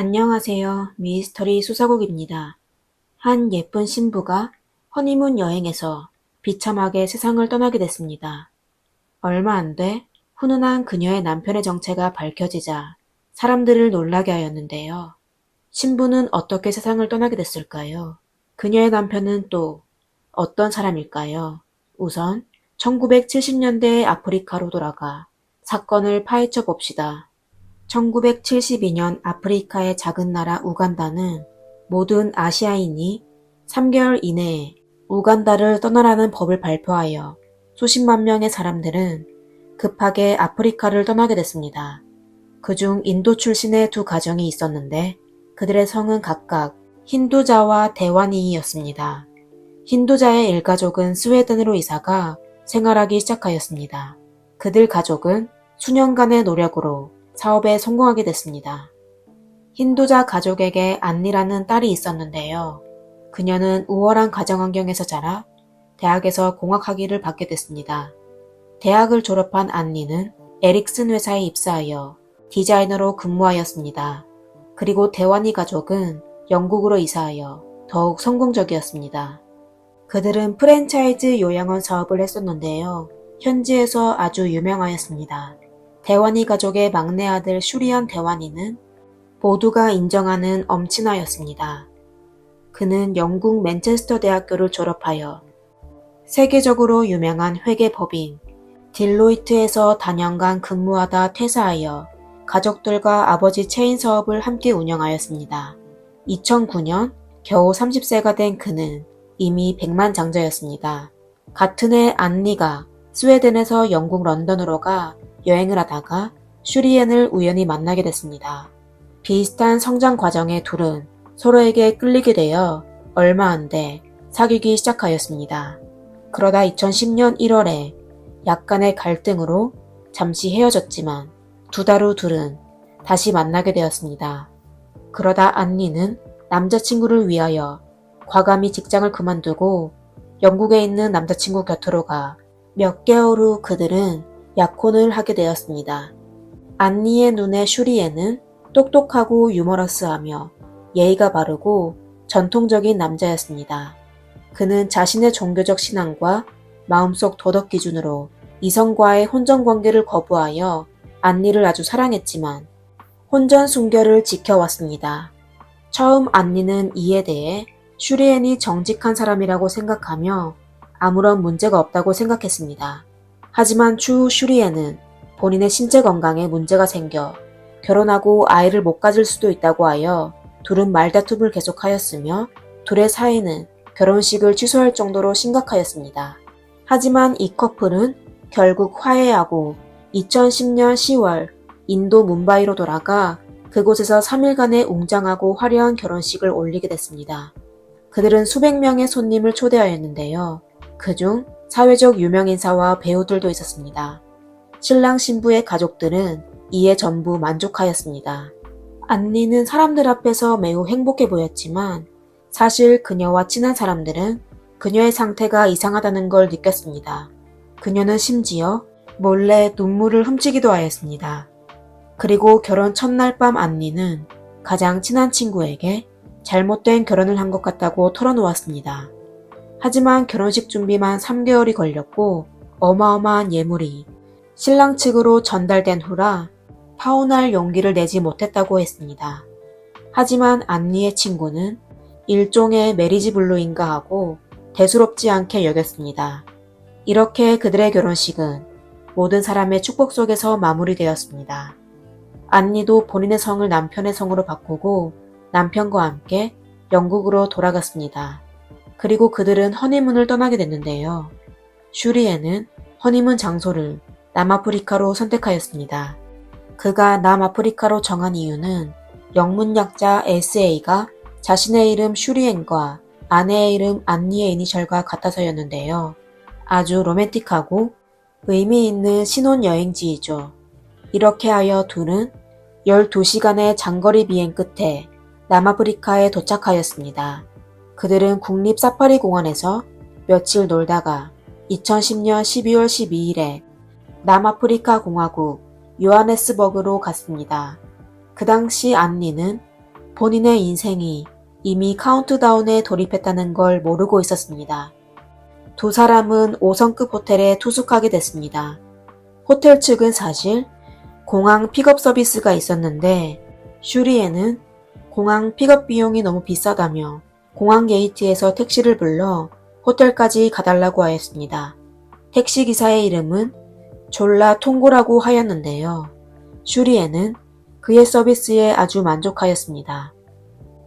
안녕하세요. 미스터리 수사국입니다. 한 예쁜 신부가 허니문 여행에서 비참하게 세상을 떠나게 됐습니다. 얼마 안 돼 훈훈한 그녀의 남편의 정체가 밝혀지자 사람들을 놀라게 하였는데요. 신부는 어떻게 세상을 떠나게 됐을까요? 그녀의 남편은 또 어떤 사람일까요? 우선 1970년대의 아프리카로 돌아가 사건을 파헤쳐 봅시다. 1972년 아프리카의 작은 나라 우간다는 모든 아시아인이 3개월 이내에 우간다를 떠나라는 법을 발표하여 수십만 명의 사람들은 급하게 아프리카를 떠나게 됐습니다. 그중 인도 출신의 두 가정이 있었는데 그들의 성은 각각 힌두자와 대와니이였습니다. 힌두자의 일가족은 스웨덴으로 이사가 생활하기 시작하였습니다. 그들 가족은 수년간의 노력으로 사업에 성공하게 됐습니다. 힌두자 가족에게 안니라는 딸이 있었는데요. 그녀는 우월한 가정 환경에서 자라 대학에서 공학학위를 받게 됐습니다. 대학을 졸업한 안니는 에릭슨 회사에 입사하여 디자이너로 근무하였습니다. 그리고 대환이 가족은 영국으로 이사하여 더욱 성공적이었습니다. 그들은 프랜차이즈 요양원 사업을 했었는데요. 현지에서 아주 유명하였습니다. 대환이 가족의 막내 아들 슈리안 대환이는 모두가 인정하는 엄친아였습니다. 그는 영국 맨체스터 대학교를 졸업하여 세계적으로 유명한 회계법인 딜로이트에서 단연간 근무하다 퇴사하여 가족들과 아버지 체인 사업을 함께 운영하였습니다. 2009년 겨우 30세가 된 그는 이미 백만장자였습니다. 같은 해 안니가 스웨덴에서 영국 런던으로 가 여행을 하다가 슈리엔을 우연히 만나게 됐습니다. 비슷한 성장 과정의 둘은 서로에게 끌리게 되어 얼마 안 돼 사귀기 시작하였습니다. 그러다 2010년 1월에 약간의 갈등으로 잠시 헤어졌지만 두 달 후 둘은 다시 만나게 되었습니다. 그러다 안니는 남자친구를 위하여 과감히 직장을 그만두고 영국에 있는 남자친구 곁으로 가 몇 개월 후 그들은 약혼을 하게 되었습니다. 안니의 눈에 슈리에는 똑똑하고 유머러스하며 예의가 바르고 전통적인 남자였습니다. 그는 자신의 종교적 신앙과 마음속 도덕 기준으로 이성과의 혼전 관계를 거부하여 안니를 아주 사랑했지만 혼전 순결을 지켜왔습니다. 처음 안니는 이에 대해 슈리엔이 정직한 사람이라고 생각하며 아무런 문제가 없다고 생각했습니다. 하지만 추후 슈리엔은 본인의 신체 건강에 문제가 생겨 결혼하고 아이를 못 가질 수도 있다고 하여 둘은 말다툼을 계속하였으며 둘의 사이는 결혼식을 취소할 정도로 심각하였습니다. 하지만 이 커플은 결국 화해하고 2010년 10월 인도 문바이로 돌아가 그곳에서 3일간의 웅장하고 화려한 결혼식을 올리게 됐습니다. 그들은 수백 명의 손님을 초대하였는데요. 그중 사회적 유명인사와 배우들도 있었습니다. 신랑 신부의 가족들은 이에 전부 만족하였습니다. 안니는 사람들 앞에서 매우 행복해 보였지만 사실 그녀와 친한 사람들은 그녀의 상태가 이상하다는 걸 느꼈습니다. 그녀는 심지어 몰래 눈물을 훔치기도 하였습니다. 그리고 결혼 첫날 밤 안니는 가장 친한 친구에게 잘못된 결혼을 한 것 같다고 털어놓았습니다. 하지만 결혼식 준비만 3개월이 걸렸고 어마어마한 예물이 신랑 측으로 전달된 후라 파혼할 용기를 내지 못했다고 했습니다. 하지만 안니의 친구는 일종의 메리지 블루인가 하고 대수롭지 않게 여겼습니다. 이렇게 그들의 결혼식은 모든 사람의 축복 속에서 마무리되었습니다. 안니도 본인의 성을 남편의 성으로 바꾸고 남편과 함께 영국으로 돌아갔습니다. 그리고 그들은 허니문을 떠나게 됐는데요. 슈리에는 허니문 장소를 남아프리카로 선택하였습니다. 그가 남아프리카로 정한 이유는 영문약자 SA가 자신의 이름 슈리엔과 아내의 이름 안니의 이니셜과 같아서였는데요. 아주 로맨틱하고 의미 있는 신혼여행지이죠. 이렇게 하여 둘은 12시간의 장거리 비행 끝에 남아프리카에 도착하였습니다. 그들은 국립 사파리 공원에서 며칠 놀다가 2010년 12월 12일에 남아프리카 공화국 요하네스버그로 갔습니다. 그 당시 안니는 본인의 인생이 이미 카운트다운에 돌입했다는 걸 모르고 있었습니다. 두 사람은 5성급 호텔에 투숙하게 됐습니다. 호텔 측은 사실 공항 픽업 서비스가 있었는데 슈리에는 공항 픽업 비용이 너무 비싸다며 공항 게이트에서 택시를 불러 호텔까지 가달라고 하였습니다. 택시 기사의 이름은 졸라 통고라고 하였는데요. 슈리에는 그의 서비스에 아주 만족하였습니다.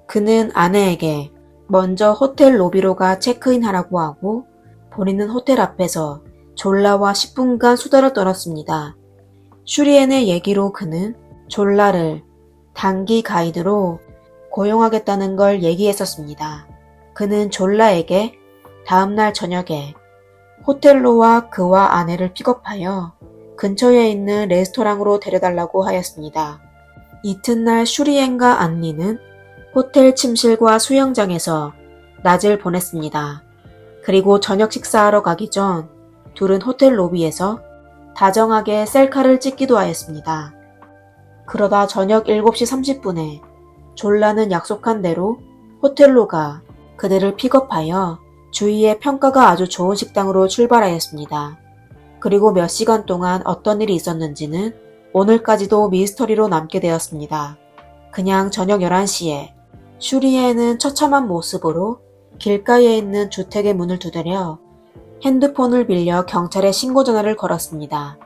그는 아내에게 먼저 호텔 로비로 가 체크인하라고 하고 본인은 호텔 앞에서 졸라와 10분간 수다를 떨었습니다. 슈리엔의 얘기로 그는 졸라를 단기 가이드로 고용하겠다는 걸 얘기했었습니다. 그는 졸라에게 다음날 저녁에 호텔로와 그와 아내를 픽업하여 근처에 있는 레스토랑으로 데려달라고 하였습니다. 이튿날 슈리엔과 안니는 호텔 침실과 수영장에서 낮을 보냈습니다. 그리고 저녁 식사하러 가기 전 둘은 호텔 로비에서 다정하게 셀카를 찍기도 하였습니다. 그러다 저녁 7시 30분에 졸라는 약속한 대로 호텔로 가 그들을 픽업하여 주위의 평가가 아주 좋은 식당으로 출발하였습니다. 그리고 몇 시간 동안 어떤 일이 있었는지는 오늘까지도 미스터리로 남게 되었습니다. 그냥 저녁 11시에 슈리에는 처참한 모습으로 길가에 있는 주택의 문을 두드려 핸드폰을 빌려 경찰에 신고 전화를 걸었습니다.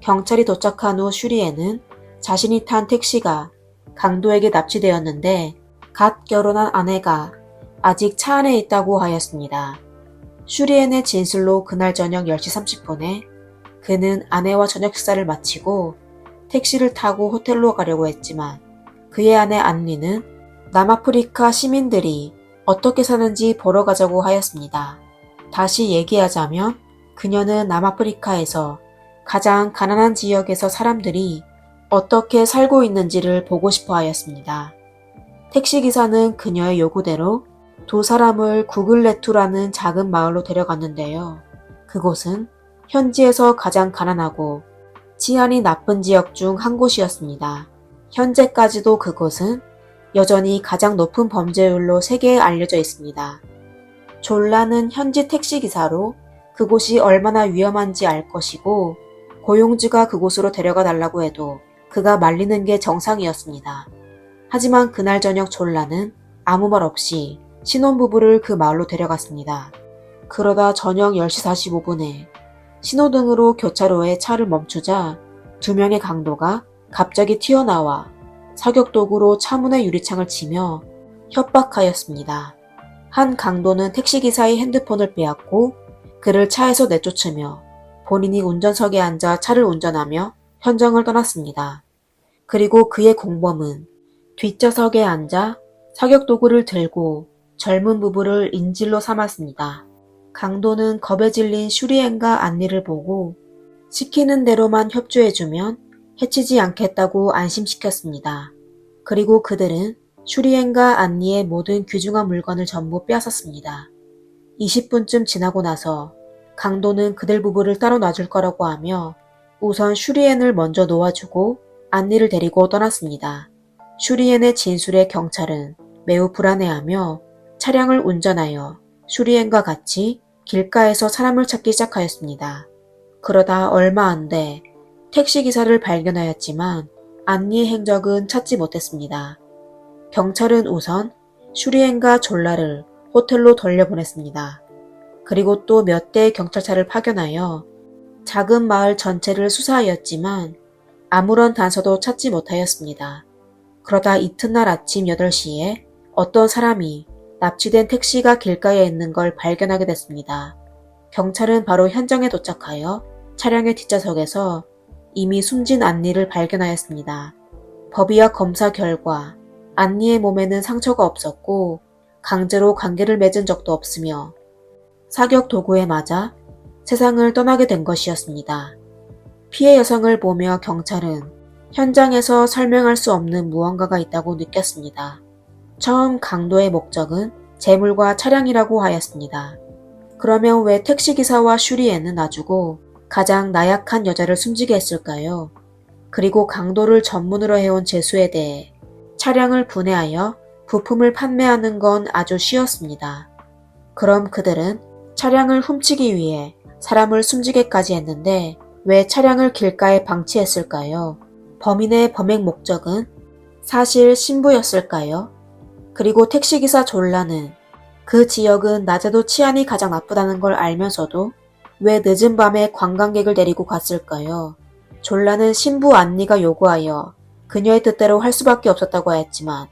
경찰이 도착한 후 슈리에는 자신이 탄 택시가 강도에게 납치되었는데 갓 결혼한 아내가 아직 차 안에 있다고 하였습니다. 슈리엔의 진술로 그날 저녁 10시 30분에 그는 아내와 저녁 식사를 마치고 택시를 타고 호텔로 가려고 했지만 그의 아내 안리는 남아프리카 시민들이 어떻게 사는지 보러 가자고 하였습니다. 다시 얘기하자면 그녀는 남아프리카에서 가장 가난한 지역에서 사람들이 어떻게 살고 있는지를 보고 싶어 하였습니다. 택시기사는 그녀의 요구대로 두 사람을 구글레투라는 작은 마을로 데려갔는데요. 그곳은 현지에서 가장 가난하고 치안이 나쁜 지역 중 한 곳이었습니다. 현재까지도 그곳은 여전히 가장 높은 범죄율로 세계에 알려져 있습니다. 졸라는 현지 택시기사로 그곳이 얼마나 위험한지 알 것이고 고용주가 그곳으로 데려가 달라고 해도 그가 말리는 게 정상이었습니다. 하지만 그날 저녁 졸라는 아무 말 없이 신혼부부를 그 마을로 데려갔습니다. 그러다 저녁 10시 45분에 신호등으로 교차로에 차를 멈추자 두 명의 강도가 갑자기 튀어나와 사격도구로 차문의 유리창을 치며 협박하였습니다. 한 강도는 택시기사의 핸드폰을 빼앗고 그를 차에서 내쫓으며 본인이 운전석에 앉아 차를 운전하며 현장을 떠났습니다. 그리고 그의 공범은 뒷좌석에 앉아 사격도구를 들고 젊은 부부를 인질로 삼았습니다. 강도는 겁에 질린 슈리엔과 안니를 보고 시키는 대로만 협조해주면 해치지 않겠다고 안심시켰습니다. 그리고 그들은 슈리엔과 안니의 모든 귀중한 물건을 전부 빼앗았습니다. 20분쯤 지나고 나서 강도는 그들 부부를 따로 놔줄 거라고 하며 우선 슈리엔을 먼저 놓아주고 안니를 데리고 떠났습니다. 슈리엔의 진술에 경찰은 매우 불안해하며 차량을 운전하여 슈리엔과 같이 길가에서 사람을 찾기 시작하였습니다. 그러다 얼마 안 돼 택시기사를 발견하였지만 안니의 행적은 찾지 못했습니다. 경찰은 우선 슈리엔과 졸라를 호텔로 돌려보냈습니다. 그리고 또 몇 대의 경찰차를 파견하여 작은 마을 전체를 수사하였지만 아무런 단서도 찾지 못하였습니다. 그러다 이튿날 아침 8시에 어떤 사람이 납치된 택시가 길가에 있는 걸 발견하게 됐습니다. 경찰은 바로 현장에 도착하여 차량의 뒷좌석에서 이미 숨진 안니를 발견하였습니다. 법의와 검사 결과 안니의 몸에는 상처가 없었고 강제로 관계를 맺은 적도 없으며 사격 도구에 맞아 세상을 떠나게 된 것이었습니다. 피해 여성을 보며 경찰은 현장에서 설명할 수 없는 무언가가 있다고 느꼈습니다. 처음 강도의 목적은 재물과 차량이라고 하였습니다. 그러면 왜 택시기사와 슈리에는 놔주고 가장 나약한 여자를 숨지게 했을까요? 그리고 강도를 전문으로 해온 재수에 대해 차량을 분해하여 부품을 판매하는 건 아주 쉬웠습니다. 그럼 그들은 차량을 훔치기 위해 사람을 숨지게까지 했는데 왜 차량을 길가에 방치했을까요? 범인의 범행 목적은 사실 신부였을까요? 그리고 택시기사 졸라는 그 지역은 낮에도 치안이 가장 나쁘다는 걸 알면서도 왜 늦은 밤에 관광객을 데리고 갔을까요? 졸라는 신부 안니가 요구하여 그녀의 뜻대로 할 수밖에 없었다고 하였지만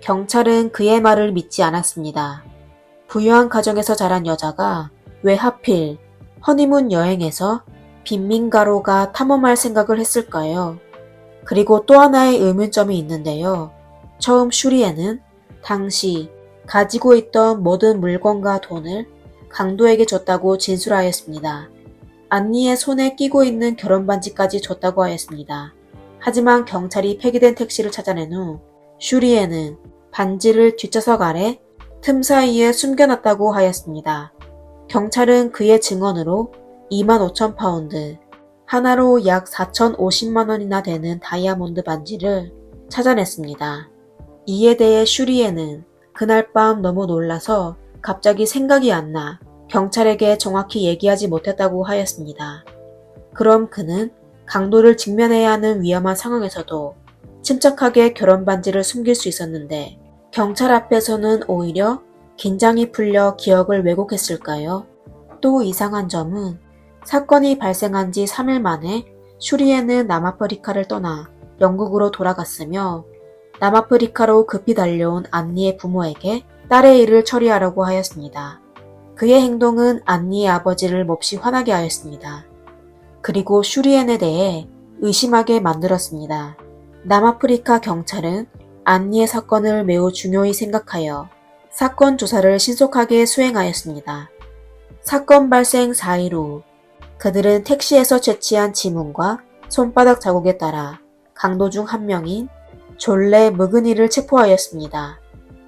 경찰은 그의 말을 믿지 않았습니다. 부유한 가정에서 자란 여자가 왜 하필 허니문 여행에서 빈민가로가 탐험할 생각을 했을까요? 그리고 또 하나의 의문점이 있는데요. 처음 슈리에는 당시 가지고 있던 모든 물건과 돈을 강도에게 줬다고 진술하였습니다. 안니의 손에 끼고 있는 결혼 반지까지 줬다고 하였습니다. 하지만 경찰이 폐기된 택시를 찾아낸 후 슈리에는 반지를 뒷좌석 아래 틈 사이에 숨겨놨다고 하였습니다. 경찰은 그의 증언으로 2만 5천 파운드, 하나로 약 4,050만 원이나 되는 다이아몬드 반지를 찾아냈습니다. 이에 대해 슈리에는 그날 밤 너무 놀라서 갑자기 생각이 안 나 경찰에게 정확히 얘기하지 못했다고 하였습니다. 그럼 그는 강도를 직면해야 하는 위험한 상황에서도 침착하게 결혼 반지를 숨길 수 있었는데 경찰 앞에서는 오히려 긴장이 풀려 기억을 왜곡했을까요? 또 이상한 점은 사건이 발생한 지 3일 만에 슈리에는 남아프리카를 떠나 영국으로 돌아갔으며 남아프리카로 급히 달려온 안니의 부모에게 딸의 일을 처리하라고 하였습니다. 그의 행동은 안니의 아버지를 몹시 화나게 하였습니다. 그리고 슈리엔에 대해 의심하게 만들었습니다. 남아프리카 경찰은 안니의 사건을 매우 중요히 생각하여 사건 조사를 신속하게 수행하였습니다. 사건 발생 4일 후 그들은 택시에서 채취한 지문과 손바닥 자국에 따라 강도 중 한 명인 졸레 머그니를 체포하였습니다.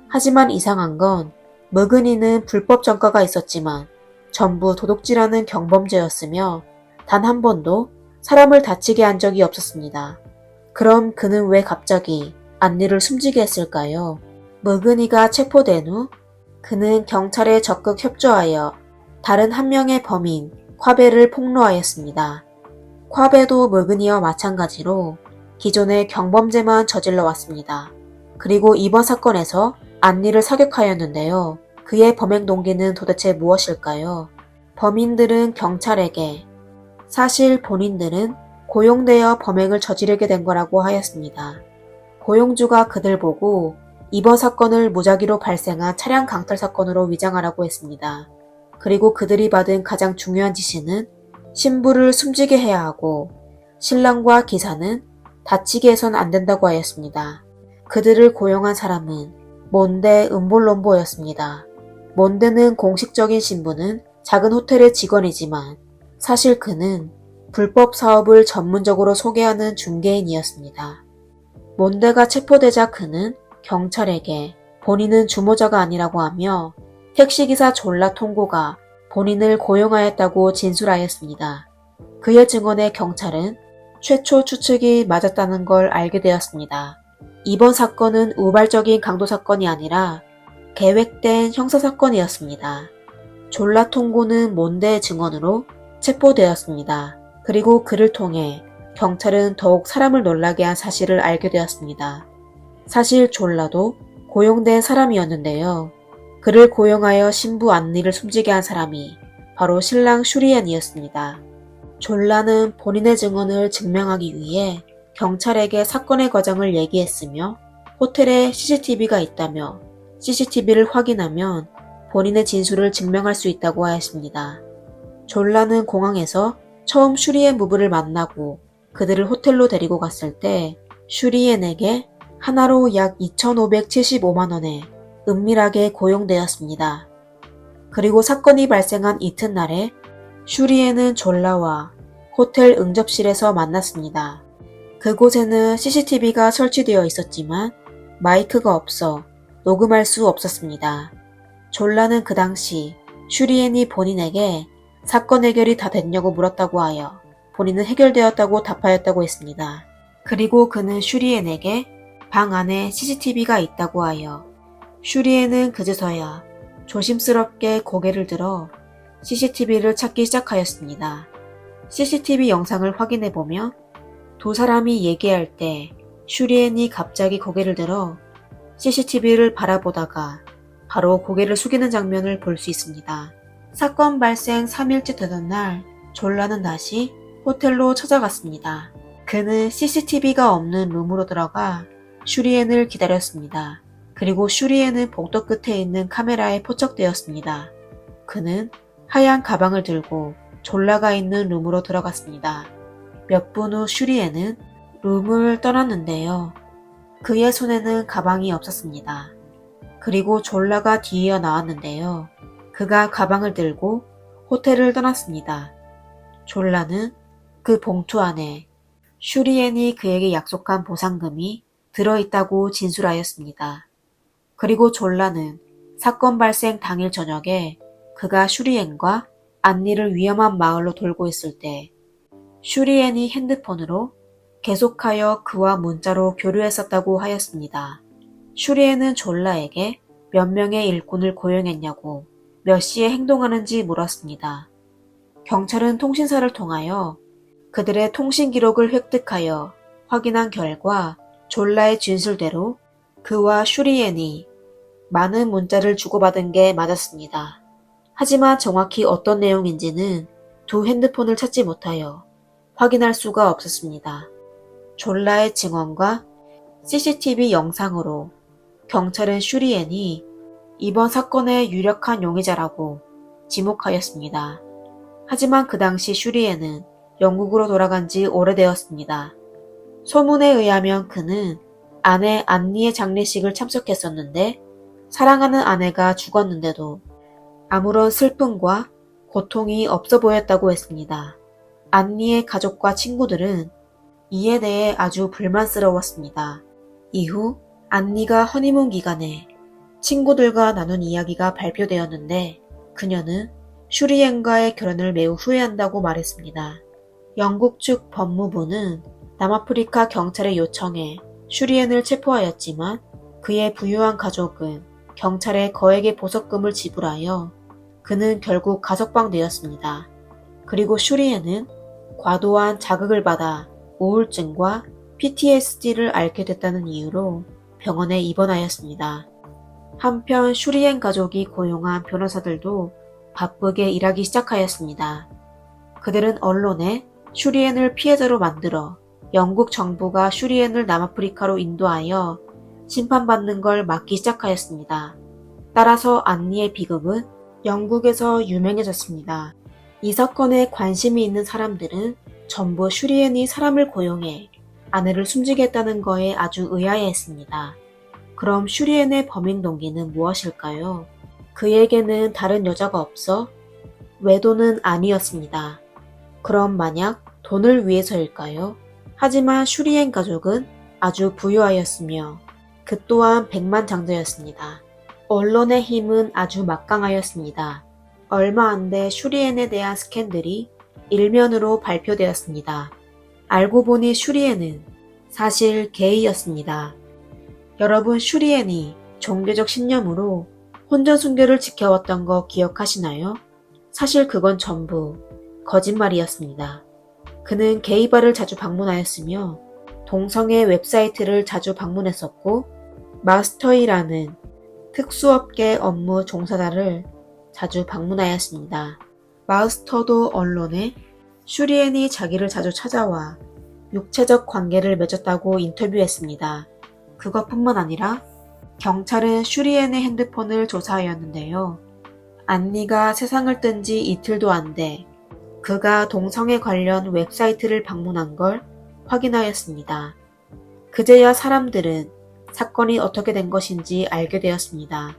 하지만 이상한 건 머그니는 불법 전과가 있었지만 전부 도둑질하는 경범죄였으며 단 한 번도 사람을 다치게 한 적이 없었습니다. 그럼 그는 왜 갑자기 안니를 숨지게 했을까요? 머그니가 체포된 후 그는 경찰에 적극 협조하여 다른 한 명의 범인 콰베를 폭로하였습니다. 콰베도 머그니와 마찬가지로 기존의 경범죄만 저질러 왔습니다. 그리고 이번 사건에서 안니를 사격하였는데요. 그의 범행 동기는 도대체 무엇일까요? 범인들은 경찰에게 사실 본인들은 고용되어 범행을 저지르게 된 거라고 하였습니다. 고용주가 그들 보고 이번 사건을 무작위로 발생한 차량 강탈 사건으로 위장하라고 했습니다. 그리고 그들이 받은 가장 중요한 지시는 신부를 숨지게 해야 하고 신랑과 기사는 다치게 해선 안 된다고 하였습니다. 그들을 고용한 사람은 몬데 음볼롬보였습니다. 몬데는 공식적인 신분은 작은 호텔의 직원이지만 사실 그는 불법 사업을 전문적으로 소개하는 중개인이었습니다. 몬데가 체포되자 그는 경찰에게 본인은 주모자가 아니라고 하며 택시기사 졸라 통고가 본인을 고용하였다고 진술하였습니다. 그의 증언에 경찰은 최초 추측이 맞았다는 걸 알게 되었습니다. 이번 사건은 우발적인 강도 사건이 아니라 계획된 형사 사건이었습니다. 졸라 통고는 몬데의 증언으로 체포되었습니다. 그리고 그를 통해 경찰은 더욱 사람을 놀라게 한 사실을 알게 되었습니다. 사실 졸라도 고용된 사람이었는데요. 그를 고용하여 신부 안니를 숨지게 한 사람이 바로 신랑 슈리안이었습니다. 졸라는 본인의 증언을 증명하기 위해 경찰에게 사건의 과정을 얘기했으며 호텔에 CCTV가 있다며 CCTV를 확인하면 본인의 진술을 증명할 수 있다고 하였습니다. 졸라는 공항에서 처음 슈리엔 부부를 만나고 그들을 호텔로 데리고 갔을 때 슈리엔에게 하나로 약 2,575만원에 은밀하게 고용되었습니다. 그리고 사건이 발생한 이튿날에 슈리엔은 졸라와 호텔 응접실에서 만났습니다. 그곳에는 CCTV가 설치되어 있었지만 마이크가 없어 녹음할 수 없었습니다. 졸라는 그 당시 슈리엔이 본인에게 사건 해결이 다 됐냐고 물었다고 하여 본인은 해결되었다고 답하였다고 했습니다. 그리고 그는 슈리엔에게 방 안에 CCTV가 있다고 하여 슈리에는 그제서야 조심스럽게 고개를 들어 CCTV를 찾기 시작하였습니다. CCTV 영상을 확인해 보면 두 사람이 얘기할 때 슈리엔이 갑자기 고개를 들어 CCTV를 바라보다가 바로 고개를 숙이는 장면을 볼 수 있습니다. 사건 발생 3일째 되던 날 졸라는 다시 호텔로 찾아갔습니다. 그는 CCTV가 없는 룸으로 들어가 슈리엔을 기다렸습니다. 그리고 슈리엔은 복도 끝에 있는 카메라에 포착되었습니다. 그는 하얀 가방을 들고 졸라가 있는 룸으로 들어갔습니다. 몇 분 후 슈리엔은 룸을 떠났는데요. 그의 손에는 가방이 없었습니다. 그리고 졸라가 뒤이어 나왔는데요. 그가 가방을 들고 호텔을 떠났습니다. 졸라는 그 봉투 안에 슈리엔이 그에게 약속한 보상금이 들어있다고 진술하였습니다. 그리고 졸라는 사건 발생 당일 저녁에 그가 슈리엔과 안니를 위험한 마을로 돌고 있을 때 슈리엔이 핸드폰으로 계속하여 그와 문자로 교류했었다고 하였습니다. 슈리엔은 졸라에게 몇 명의 일꾼을 고용했냐고 몇 시에 행동하는지 물었습니다. 경찰은 통신사를 통하여 그들의 통신 기록을 획득하여 확인한 결과 졸라의 진술대로 그와 슈리엔이 많은 문자를 주고받은 게 맞았습니다. 하지만 정확히 어떤 내용인지는 두 핸드폰을 찾지 못하여 확인할 수가 없었습니다. 졸라의 증언과 CCTV 영상으로 경찰은 슈리엔이 이번 사건의 유력한 용의자라고 지목하였습니다. 하지만 그 당시 슈리엔은 영국으로 돌아간 지 오래되었습니다. 소문에 의하면 그는 아내 안니의 장례식을 참석했었는데 사랑하는 아내가 죽었는데도 아무런 슬픔과 고통이 없어 보였다고 했습니다. 안니의 가족과 친구들은 이에 대해 아주 불만스러웠습니다. 이후 안니가 허니문 기간에 친구들과 나눈 이야기가 발표되었는데 그녀는 슈리엔과의 결혼을 매우 후회한다고 말했습니다. 영국 측 법무부는 남아프리카 경찰의 요청에 슈리엔을 체포하였지만 그의 부유한 가족은 경찰에 거액의 보석금을 지불하여 그는 결국 가석방되었습니다. 그리고 슈리엔은 과도한 자극을 받아 우울증과 PTSD를 앓게 됐다는 이유로 병원에 입원하였습니다. 한편 슈리엔 가족이 고용한 변호사들도 바쁘게 일하기 시작하였습니다. 그들은 언론에 슈리엔을 피해자로 만들어 영국 정부가 슈리엔을 남아프리카로 인도하여 심판받는 걸 막기 시작하였습니다. 따라서 안니의 비극은 영국에서 유명해졌습니다. 이 사건에 관심이 있는 사람들은 전부 슈리엔이 사람을 고용해 아내를 숨지겠다는 거에 아주 의아해했습니다. 그럼 슈리엔의 범행 동기는 무엇일까요? 그에게는 다른 여자가 없어 외도는 아니었습니다. 그럼 만약 돈을 위해서일까요? 하지만 슈리엔 가족은 아주 부유하였으며 그 또한 백만장자였습니다. 언론의 힘은 아주 막강하였습니다. 얼마 안 돼 슈리엔에 대한 스캔들이 일면으로 발표되었습니다. 알고 보니 슈리엔은 사실 게이였습니다. 여러분 슈리엔이 종교적 신념으로 혼전순결을 지켜왔던 거 기억하시나요? 사실 그건 전부 거짓말이었습니다. 그는 게이바를 자주 방문하였으며 동성애 웹사이트를 자주 방문했었고 마스터이라는 특수업계 업무 종사자를 자주 방문하였습니다. 마스터도 언론에 슈리엔이 자기를 자주 찾아와 육체적 관계를 맺었다고 인터뷰했습니다. 그것뿐만 아니라 경찰은 슈리엔의 핸드폰을 조사하였는데요. 안니가 세상을 뜬 지 이틀도 안 돼 그가 동성애 관련 웹사이트를 방문한 걸 확인하였습니다. 그제야 사람들은 사건이 어떻게 된 것인지 알게 되었습니다.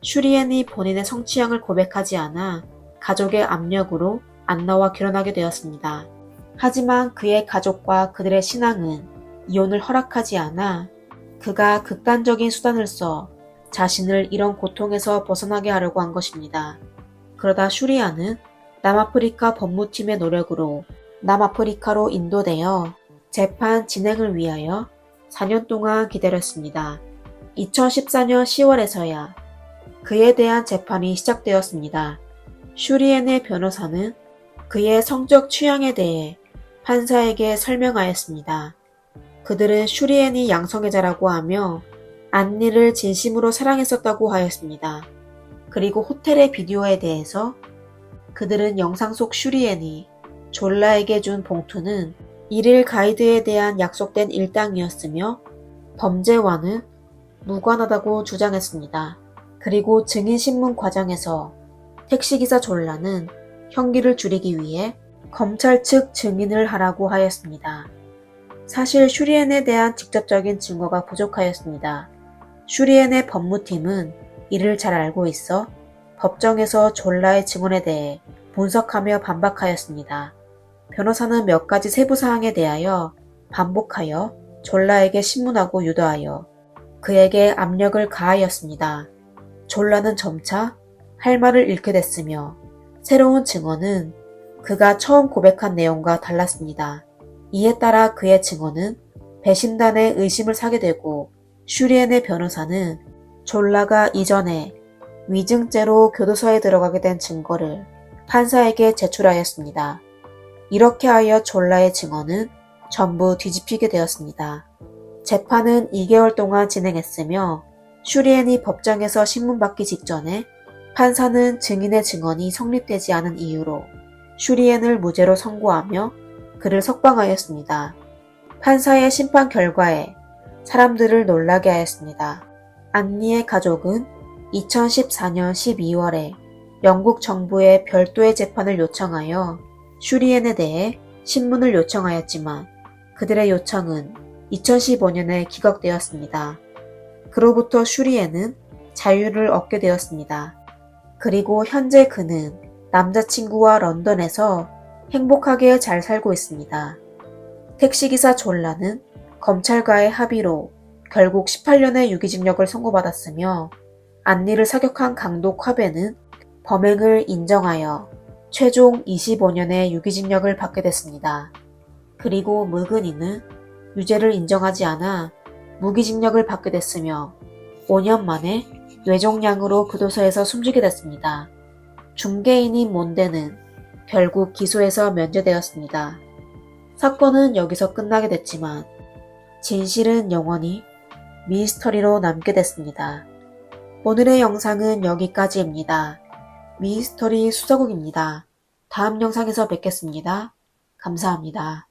슈리엔이 본인의 성취향을 고백하지 않아 가족의 압력으로 안나와 결혼하게 되었습니다. 하지만 그의 가족과 그들의 신앙은 이혼을 허락하지 않아 그가 극단적인 수단을 써 자신을 이런 고통에서 벗어나게 하려고 한 것입니다. 그러다 슈리아는 남아프리카 법무팀의 노력으로 남아프리카로 인도되어 재판 진행을 위하여 4년 동안 기다렸습니다. 2014년 10월에서야 그에 대한 재판이 시작되었습니다. 슈리엔의 변호사는 그의 성적 취향에 대해 판사에게 설명하였습니다. 그들은 슈리엔이 양성애자라고 하며 안니를 진심으로 사랑했었다고 하였습니다. 그리고 호텔의 비디오에 대해서 그들은 영상 속 슈리엔이 졸라에게 준 봉투는 일일 가이드에 대한 약속된 일당이었으며 범죄와는 무관하다고 주장했습니다. 그리고 증인신문 과정에서 택시기사 졸라는 형기를 줄이기 위해 검찰 측 증인을 하라고 하였습니다. 사실 슈리엔에 대한 직접적인 증거가 부족하였습니다. 슈리엔의 법무팀은 이를 잘 알고 있어 법정에서 졸라의 증언에 대해 분석하며 반박하였습니다. 변호사는 몇 가지 세부 사항에 대하여 반복하여 졸라에게 신문하고 유도하여 그에게 압력을 가하였습니다. 졸라는 점차 할 말을 잃게 됐으며 새로운 증언은 그가 처음 고백한 내용과 달랐습니다. 이에 따라 그의 증언은 배신단의 의심을 사게 되고 슈리엔의 변호사는 졸라가 이전에 위증죄로 교도소에 들어가게 된 증거를 판사에게 제출하였습니다. 이렇게 하여 졸라의 증언은 전부 뒤집히게 되었습니다. 재판은 2개월 동안 진행했으며 슈리엔이 법정에서 신문받기 직전에 판사는 증인의 증언이 성립되지 않은 이유로 슈리엔을 무죄로 선고하며 그를 석방하였습니다. 판사의 심판 결과에 사람들을 놀라게 하였습니다. 안니의 가족은 2014년 12월에 영국 정부에 별도의 재판을 요청하여 슈리엔에 대해 신문을 요청하였지만 그들의 요청은 2015년에 기각되었습니다. 그로부터 슈리엔은 자유를 얻게 되었습니다. 그리고 현재 그는 남자친구와 런던에서 행복하게 잘 살고 있습니다. 택시기사 졸라는 검찰과의 합의로 결국 18년의 유기징역을 선고받았으며 안니를 사격한 강도 콰베는 범행을 인정하여 최종 25년의 유기징역을 받게 됐습니다. 그리고 물근이는 유죄를 인정하지 않아 무기징역을 받게 됐으며 5년 만에 뇌종양으로 교도소에서 숨지게 됐습니다. 중개인인 몬데는 결국 기소에서 면제되었습니다. 사건은 여기서 끝나게 됐지만 진실은 영원히 미스터리로 남게 됐습니다. 오늘의 영상은 여기까지입니다. 미스터리 수사국입니다. 다음 영상에서 뵙겠습니다. 감사합니다.